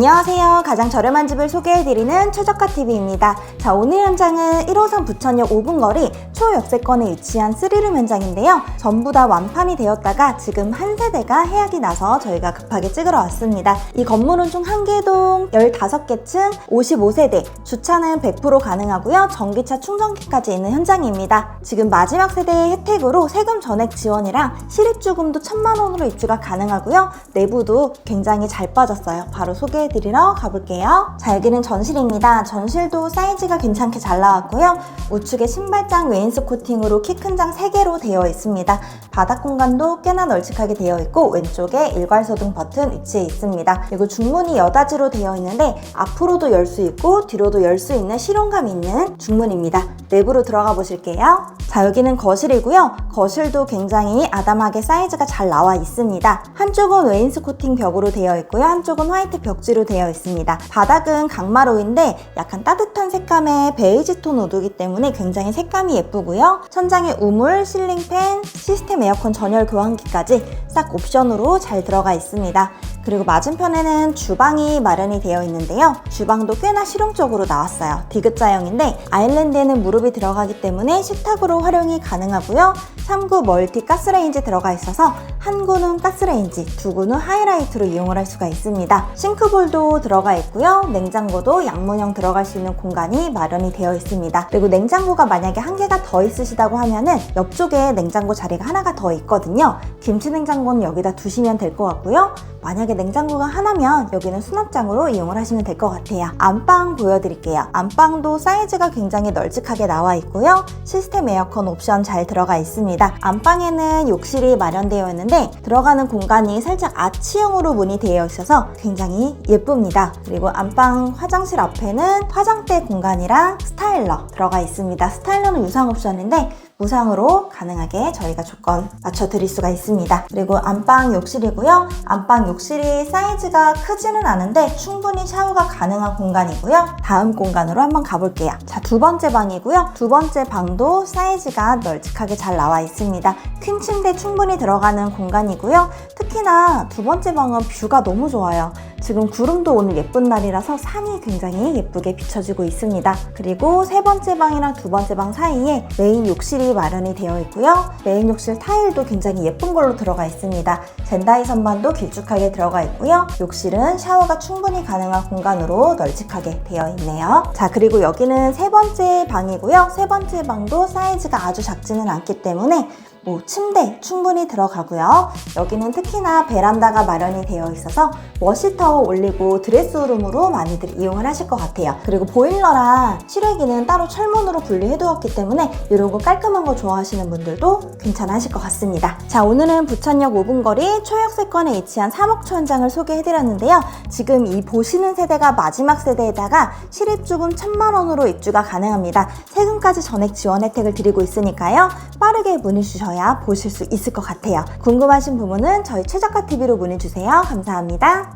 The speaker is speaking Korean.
안녕하세요. 가장 저렴한 집을 소개해드리는 최저가TV입니다. 자, 오늘 현장은 1호선 부천역 5분 거리 초역세권에 위치한 3룸 현장인데요. 전부 다 완판이 되었다가 지금 한 세대가 해약이 나서 저희가 급하게 찍으러 왔습니다. 이 건물은 총 한 개동 15개 층 55세대, 주차는 100% 가능하고요. 전기차 충전기까지 있는 현장입니다. 지금 마지막 세대의 혜택으로 세금 전액 지원이랑 실입주금도 1000만 원으로 입주가 가능하고요. 내부도 굉장히 잘 빠졌어요. 바로 소개해 드리러 가볼게요. 자, 여기는 전실입니다. 전실도 사이즈가 괜찮게 잘 나왔고요. 우측에 신발장 웨인스 코팅으로 키 큰 장 3개로 되어 있습니다. 바닥 공간도 꽤나 널찍하게 되어 있고 왼쪽에 일괄소등 버튼 위치해 있습니다. 그리고 중문이 여닫이로 되어 있는데 앞으로도 열 수 있고 뒤로도 열 수 있는 실용감 있는 중문입니다. 내부로 들어가 보실게요. 자, 여기는 거실이고요. 거실도 굉장히 아담하게 사이즈가 잘 나와 있습니다. 한쪽은 웨인스 코팅 벽으로 되어 있고요. 한쪽은 화이트 벽지로 되어 있습니다. 바닥은 강마루인데 약간 따뜻한 색감의 베이지 톤 우드기 때문에 굉장히 색감이 예쁘고요. 천장에 우물, 실링팬, 시스템 에어컨 전열 교환기까지 싹 옵션으로 잘 들어가 있습니다. 그리고 맞은편에는 주방이 마련이 되어 있는데요. 주방도 꽤나 실용적으로 나왔어요. 디귿자형인데 아일랜드에는 무릎이 들어가기 때문에 식탁으로 활용이 가능하고요. 3구 멀티 가스레인지 들어가 있어서 한 구는 가스레인지, 두 구는 하이라이트로 이용을 할 수가 있습니다. 싱크볼도 들어가 있고요. 냉장고도 양문형 들어갈 수 있는 공간이 마련이 되어 있습니다. 그리고 냉장고가 만약에 한 개가 더 있으시다고 하면은 옆쪽에 냉장고 자리가 하나가 더 있거든요. 김치 냉장고는 여기다 두시면 될 것 같고요. 만약에 냉장고가 하나면 여기는 수납장으로 이용을 하시면 될 것 같아요. 안방 보여드릴게요. 안방도 사이즈가 굉장히 널찍하게 나와 있고요. 시스템 에어컨 옵션 잘 들어가 있습니다. 안방에는 욕실이 마련되어 있는데 들어가는 공간이 살짝 아치형으로 문이 되어 있어서 굉장히 예쁩니다. 그리고 안방 화장실 앞에는 화장대 공간이랑 스타일러 들어가 있습니다. 스타일러는 유상 옵션인데 무상으로 가능하게 저희가 조건 맞춰 드릴 수가 있습니다. 그리고 안방 욕실이고요. 안방 욕실이 사이즈가 크지는 않은데 충분히 샤워가 가능한 공간이고요. 다음 공간으로 한번 가볼게요. 자, 두 번째 방이고요. 두 번째 방도 사이즈가 널찍하게 잘 나와 있습니다. 퀸 침대 충분히 들어가는 공간이고요. 특히나 두 번째 방은 뷰가 너무 좋아요. 지금 구름도 오늘 예쁜 날이라서 산이 굉장히 예쁘게 비춰지고 있습니다. 그리고 세 번째 방이랑 두 번째 방 사이에 메인 욕실이 마련이 되어 있고요. 메인 욕실 타일도 굉장히 예쁜 걸로 들어가 있습니다. 젠다이 선반도 길쭉하게 들어가 있고요. 욕실은 샤워가 충분히 가능한 공간으로 널찍하게 되어 있네요. 자, 그리고 여기는 세 번째 방이고요. 세 번째 방도 사이즈가 아주 작지는 않기 때문에 뭐 침대 충분히 들어가고요. 여기는 특히나 베란다가 마련이 되어 있어서 워시타워 올리고 드레스룸으로 많이들 이용을 하실 것 같아요. 그리고 보일러랑 실외기는 따로 철문으로 분리해 두었기 때문에 이런 거 깔끔한 거 좋아하시는 분들도 괜찮아 하실 것 같습니다. 자, 오늘은 부천역 5분 거리 초역세권에 위치한 3억초 현장을 소개해 드렸는데요. 지금 이 보시는 세대가 마지막 세대에다가 실입주금 1000만 원으로 입주가 가능합니다. 세금까지 전액 지원 혜택을 드리고 있으니까요. 빠르게 문의 주 셔야 보실 수 있을 것 같아요. 궁금하신 부분은 저희 최저가 TV로 문의 주세요. 감사합니다.